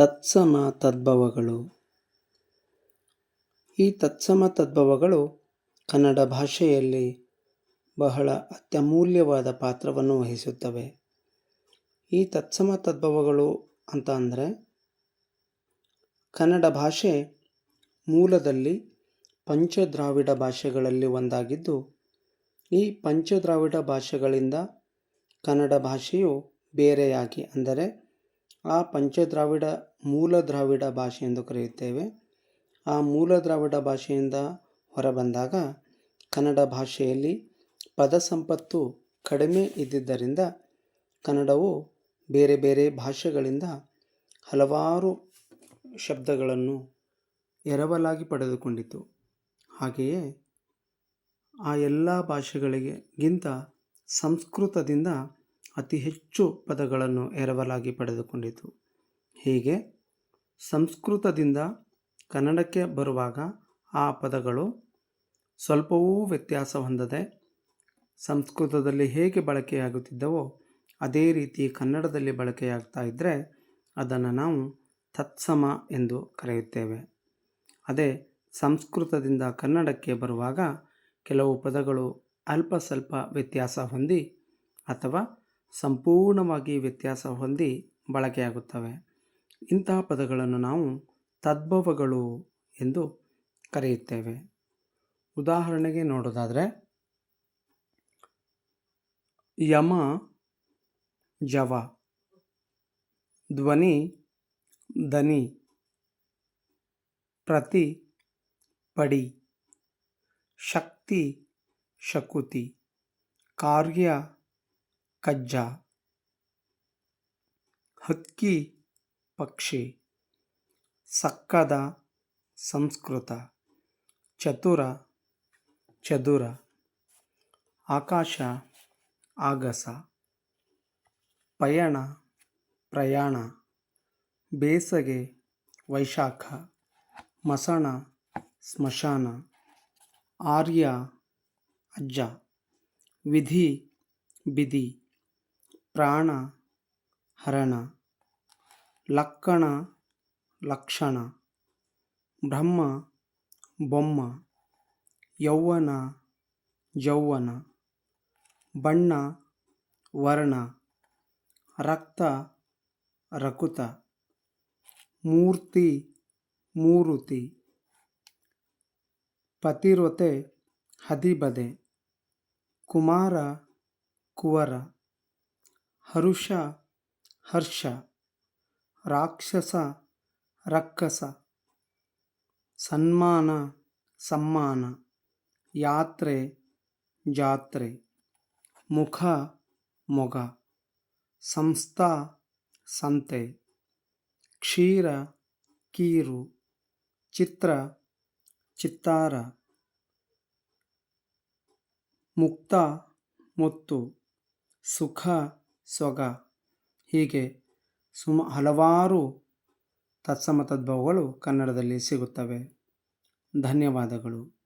ತತ್ಸಮ ತದ್ಭವಗಳು. ಈ ತತ್ಸಮ ತದ್ಭವಗಳು ಕನ್ನಡ ಭಾಷೆಯಲ್ಲಿ ಬಹಳ ಅತ್ಯಮೂಲ್ಯವಾದ ಪಾತ್ರವನ್ನು ವಹಿಸುತ್ತವೆ. ಈ ತತ್ಸಮ ತದ್ಭವಗಳು ಅಂತ ಅಂದರೆ ಕನ್ನಡ ಭಾಷೆ ಮೂಲದಲ್ಲಿ ಪಂಚದ್ರಾವಿಡ ಭಾಷೆಗಳಲ್ಲಿ ಒಂದಾಗಿದ್ದು, ಈ ಪಂಚದ್ರಾವಿಡ ಭಾಷೆಗಳಿಂದ ಕನ್ನಡ ಭಾಷೆಯು ಬೇರೆಯಾಗಿ ಅಂದರೆ ಆ ಪಂಚದ್ರಾವಿಡ ಮೂಲ ದ್ರಾವಿಡ ಭಾಷೆ ಎಂದು ಕರೆಯುತ್ತೇವೆ. ಆ ಮೂಲ ದ್ರಾವಿಡ ಭಾಷೆಯಿಂದ ಹೊರಬಂದಾಗ ಕನ್ನಡ ಭಾಷೆಯಲ್ಲಿ ಪದ ಸಂಪತ್ತು ಕಡಿಮೆ ಇದ್ದಿದ್ದರಿಂದ ಕನ್ನಡವು ಬೇರೆ ಬೇರೆ ಭಾಷೆಗಳಿಂದ ಹಲವಾರು ಶಬ್ದಗಳನ್ನು ಎರವಲಾಗಿ ಪಡೆದುಕೊಂಡಿತು ಹಾಗೆಯೇ ಆ ಎಲ್ಲ ಭಾಷೆಗಳಿಗಿಂತ ಸಂಸ್ಕೃತದಿಂದ ಅತಿ ಹೆಚ್ಚು ಪದಗಳನ್ನು ಎರವಲಾಗಿ ಪಡೆದುಕೊಂಡಿತು. ಹೀಗೆ ಸಂಸ್ಕೃತದಿಂದ ಕನ್ನಡಕ್ಕೆ ಬರುವಾಗ ಆ ಪದಗಳು ಸ್ವಲ್ಪವೂ ವ್ಯತ್ಯಾಸ ಹೊಂದದೆ ಸಂಸ್ಕೃತದಲ್ಲಿ ಹೇಗೆ ಬಳಕೆಯಾಗುತ್ತಿದ್ದವೋ ಅದೇ ರೀತಿ ಕನ್ನಡದಲ್ಲಿ ಬಳಕೆಯಾಗ್ತಾ ಇದ್ದರೆ ಅದನ್ನು ನಾವು ತತ್ಸಮ ಎಂದು ಕರೆಯುತ್ತೇವೆ. ಅದೇ ಸಂಸ್ಕೃತದಿಂದ ಕನ್ನಡಕ್ಕೆ ಬರುವಾಗ ಕೆಲವು ಪದಗಳು ಅಲ್ಪ ಸ್ವಲ್ಪ ವ್ಯತ್ಯಾಸ ಹೊಂದಿ ಅಥವಾ ಸಂಪೂರ್ಣವಾಗಿ ವ್ಯತ್ಯಾಸ ಹೊಂದಿ ಬಳಕೆಯಾಗುತ್ತವೆ. ಇಂತಹ ಪದಗಳನ್ನು ನಾವು ತದ್ಭವಗಳು ಎಂದು ಕರೆಯುತ್ತೇವೆ. ಉದಾಹರಣೆಗೆ ನೋಡೋದಾದರೆ, ಯಮ, ಜವ, ಧ್ವನಿ ದನಿ ಪ್ರತಿ, ಪಡಿ, ಶಕ್ತಿ, ಶಕುತಿ, ಕಾರ್ಯ ಕಜ್ಜ. ಹಕ್ಕಿ ಪಕ್ಷಿ. ಸಕ್ಕದ ಸಂಸ್ಕೃತ. ಚತುರ ಚದುರ. ಆಕಾಶ ಆಗಸ. ಪಯಣ ಪ್ರಯಾಣ. ಬೇಸಗೆ ವೈಶಾಖ. ಮಸಣ ಸ್ಮಶಾನ. ಆರ್ಯ ಅಜ್ಜ. ವಿಧಿ ಬಿದಿ ಪ್ರಾಣ, ಹರಣ, ಲಕ್ಕಣ, ಲಕ್ಷಣ, ಬ್ರಹ್ಮ, ಬೊಮ್ಮ, ಯೌವನ ಯೌವನ, ಬಣ್ಣ, ವರ್ಣ, ರಕ್ತ, ರಕುತ, ಮೂರ್ತಿ, ಮೂರುತಿ ಪತಿರೊತೆ ಹದಿಬದೆ, ಕುಮಾರ, ಕುವರ. ಹರುಷ, ಹರ್ಷ, ರಾಕ್ಷಸ, ರಕ್ಕಸ, ಸನ್ಮಾನ, ಸಮ್ಮಾನ, ಯಾತ್ರೆ, ಜಾತ್ರೆ, ಮುಖ, ಮೊಗ, ಸಂಸ್ಥಾ, ಸಂತೆ, ಕ್ಷೀರ, ಕೀರು, ಚಿತ್ರ, ಚಿತ್ತಾರ, ಮುಕ್ತ, ಮುತ್ತು, ಸುಖ ಸೊಗ ಹೀಗೆ ಸುಮ ಹಲವಾರು ತತ್ಸಮ ತದ್ಭವಗಳು ಕನ್ನಡದಲ್ಲಿ ಸಿಗುತ್ತವೆ. ಧನ್ಯವಾದಗಳು.